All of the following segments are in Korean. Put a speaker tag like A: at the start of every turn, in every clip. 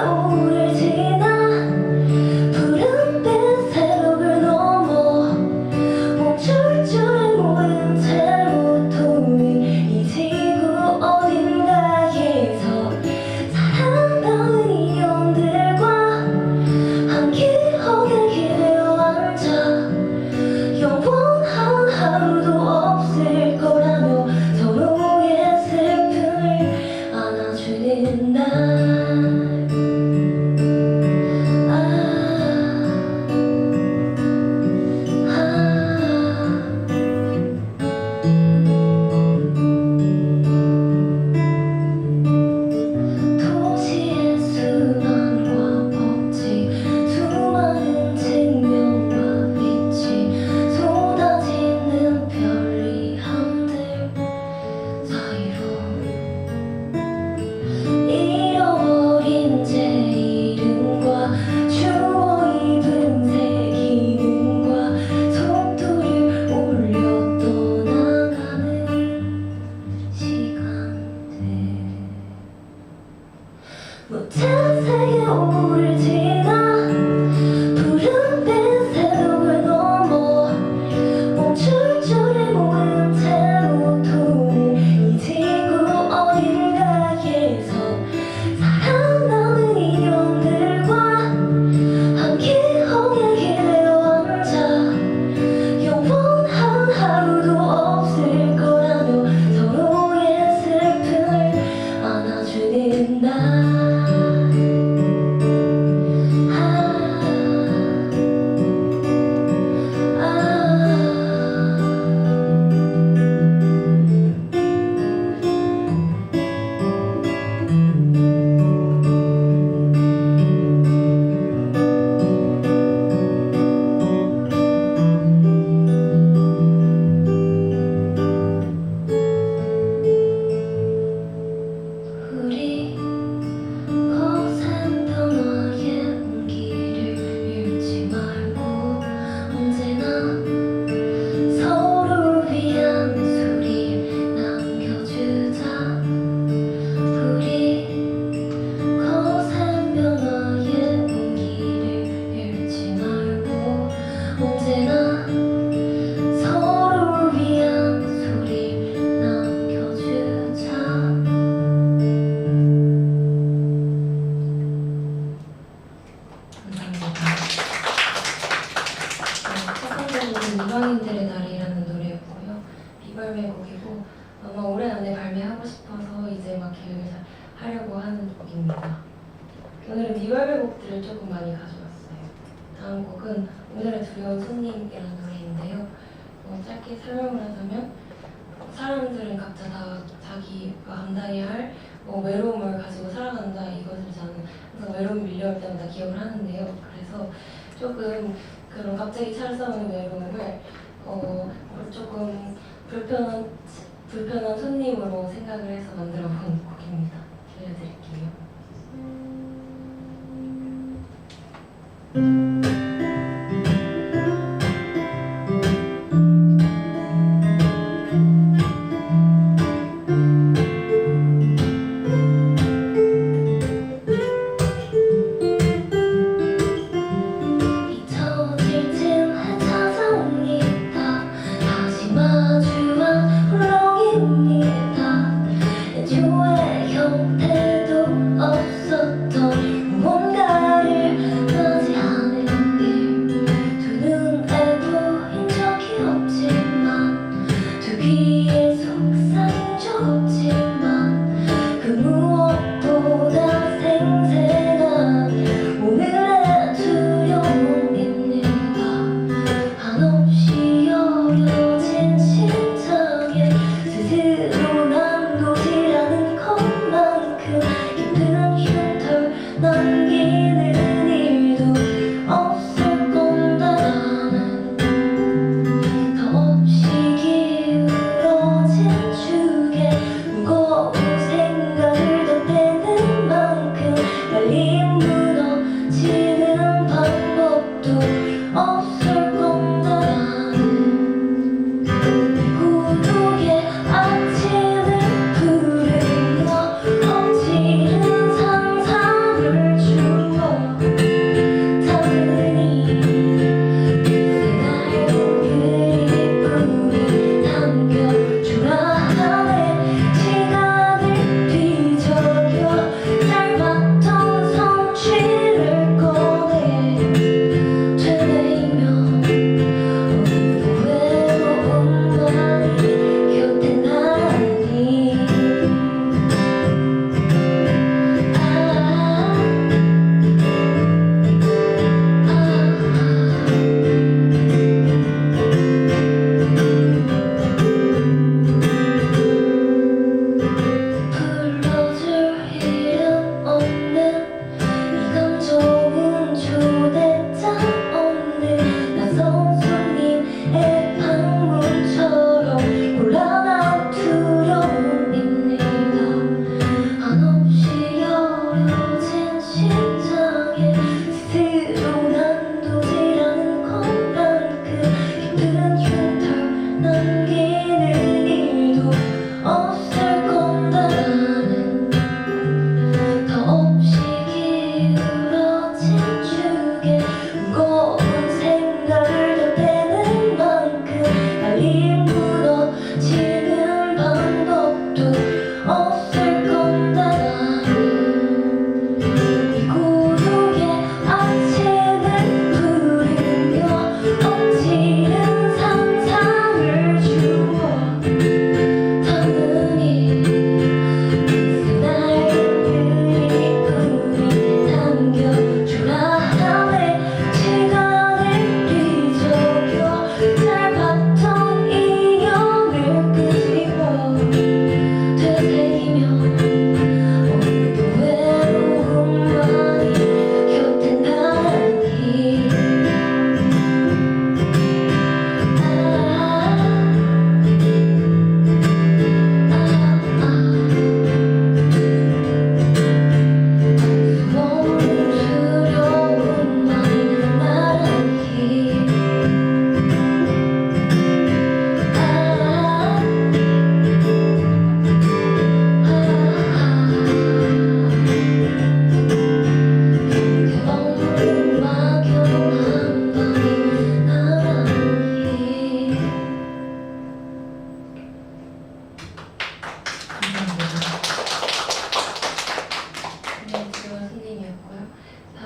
A: Oh. 쉽게 설명을 하자면 사람들은 각자 다 자기가 감당해야 할 뭐 외로움을 가지고 살아간다 이것을 저는 항상 외로움이 밀려올 때마다 기억을 하는데요. 그래서 조금 그런 갑자기 찰싸는 외로움을 어, 조금 불편한, 불편한 손님으로 생각을 해서 만들어 본 곡입니다.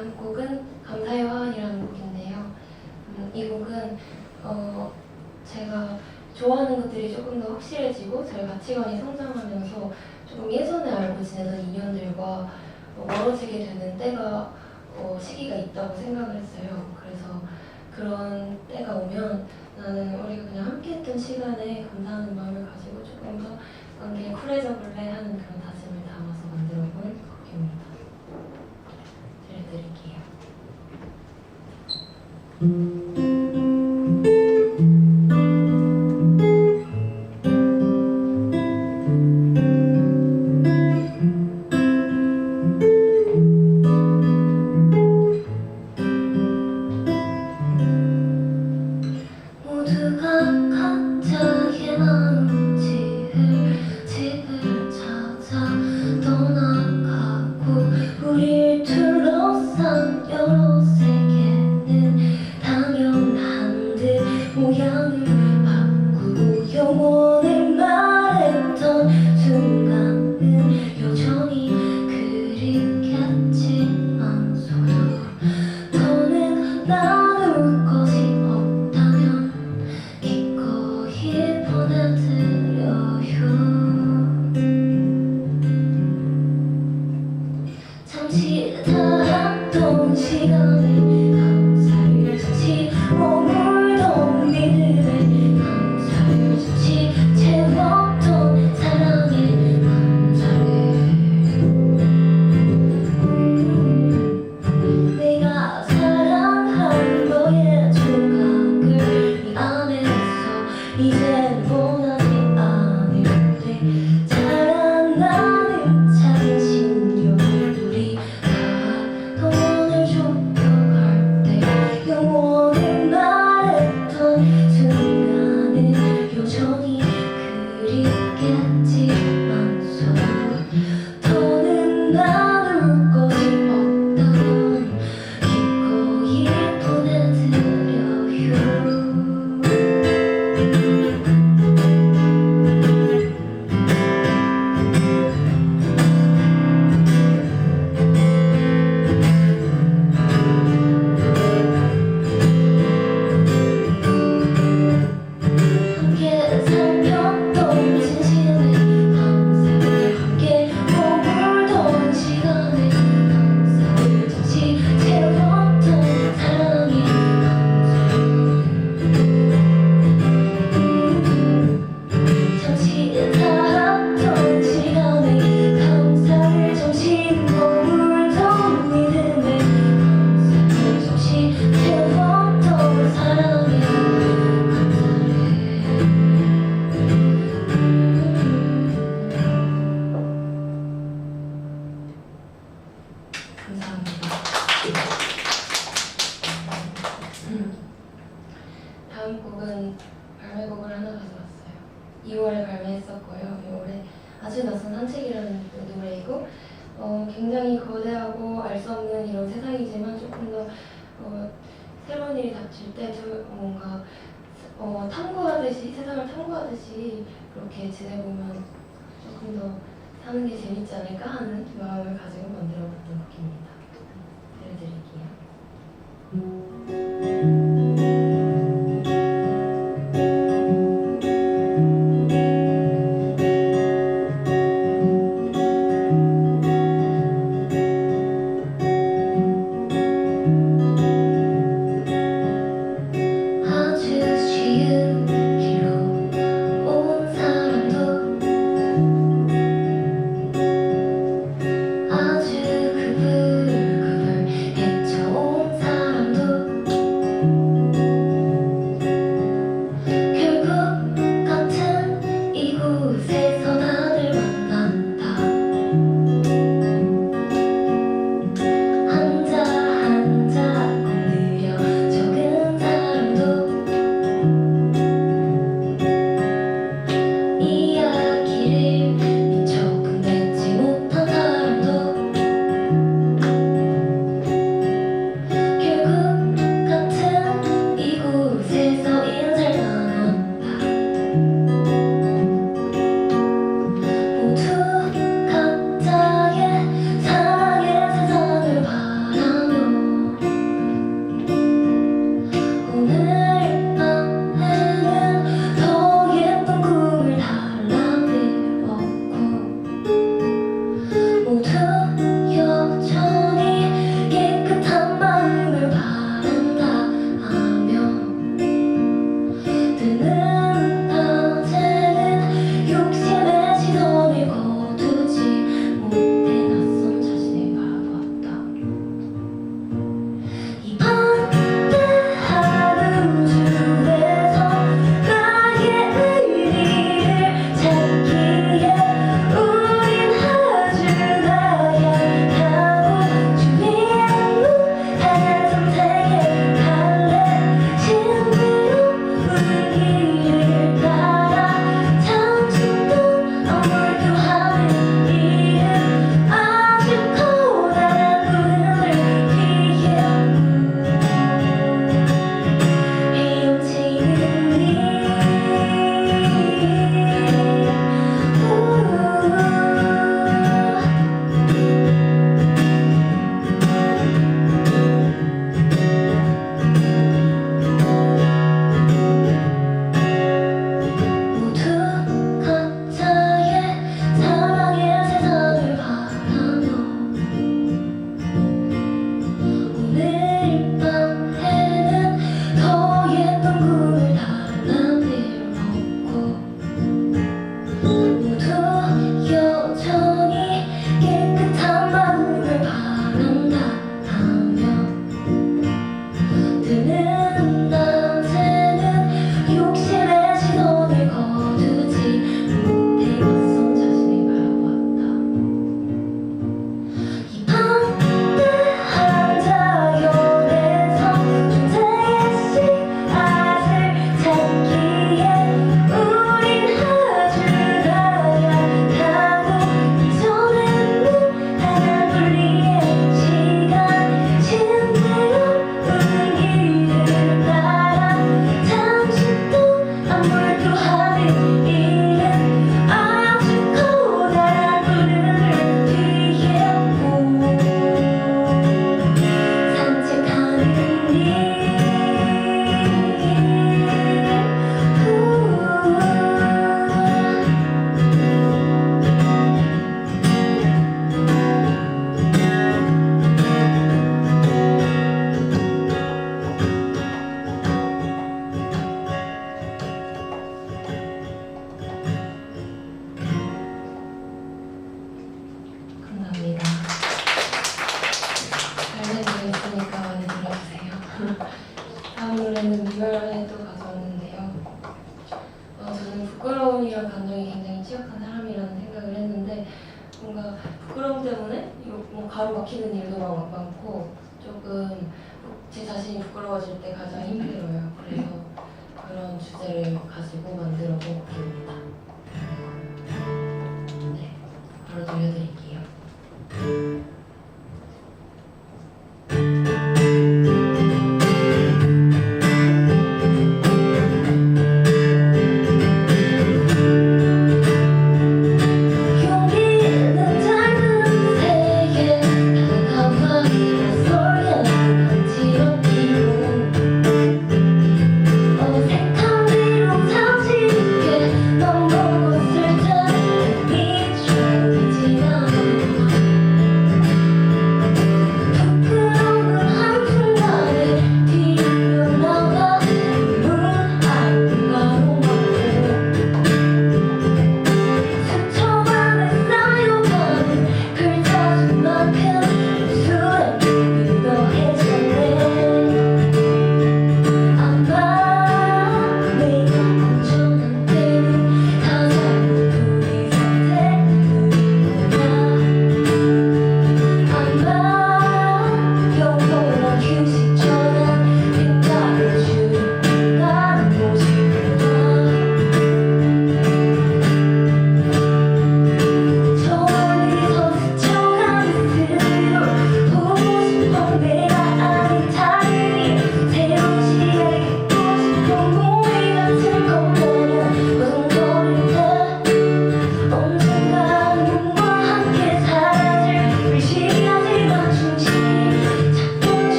B: 다음 곡은 감사의 화환이라는 곡인데요. 음, 이 곡은 어, 제가 좋아하는 것들이 조금 더
A: 확실해지고 저희 가치관이 성장하면서 조금 예전에 알고 지내던 인연들과 어, 멀어지게 되는 때가 어, 시기가 있다고 생각을 했어요. 그래서 그런 때가 오면 나는 우리가 그냥 함께했던 시간에 감사하는 마음을 가지고 조금 더 관계에 쿨해져 볼래 하는 그런 지내보면 조금 더 사는 게 재밌지 않을까 하는 마음.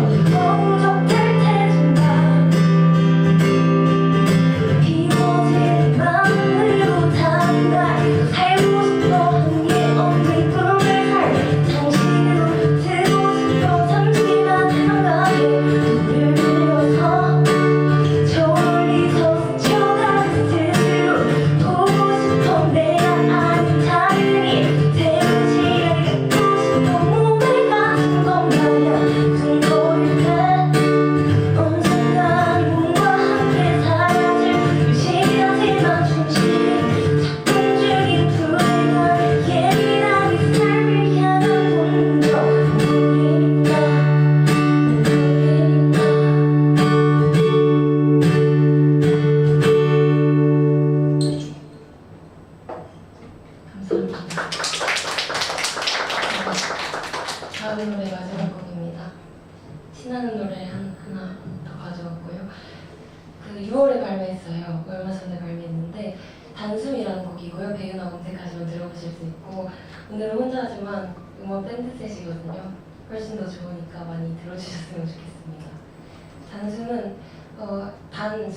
A: Oh,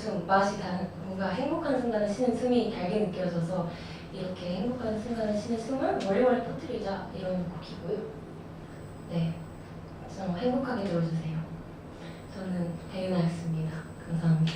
A: 무슨 맛이 다른 뭔가 행복한 순간에 쉬는 숨이 달게 느껴져서 이렇게 행복한 순간에 쉬는 숨을 멀리멀리 퍼뜨리자 이런 곡이고요. 네, 좀 행복하게 들어주세요. 저는 대윤아였습니다. 감사합니다.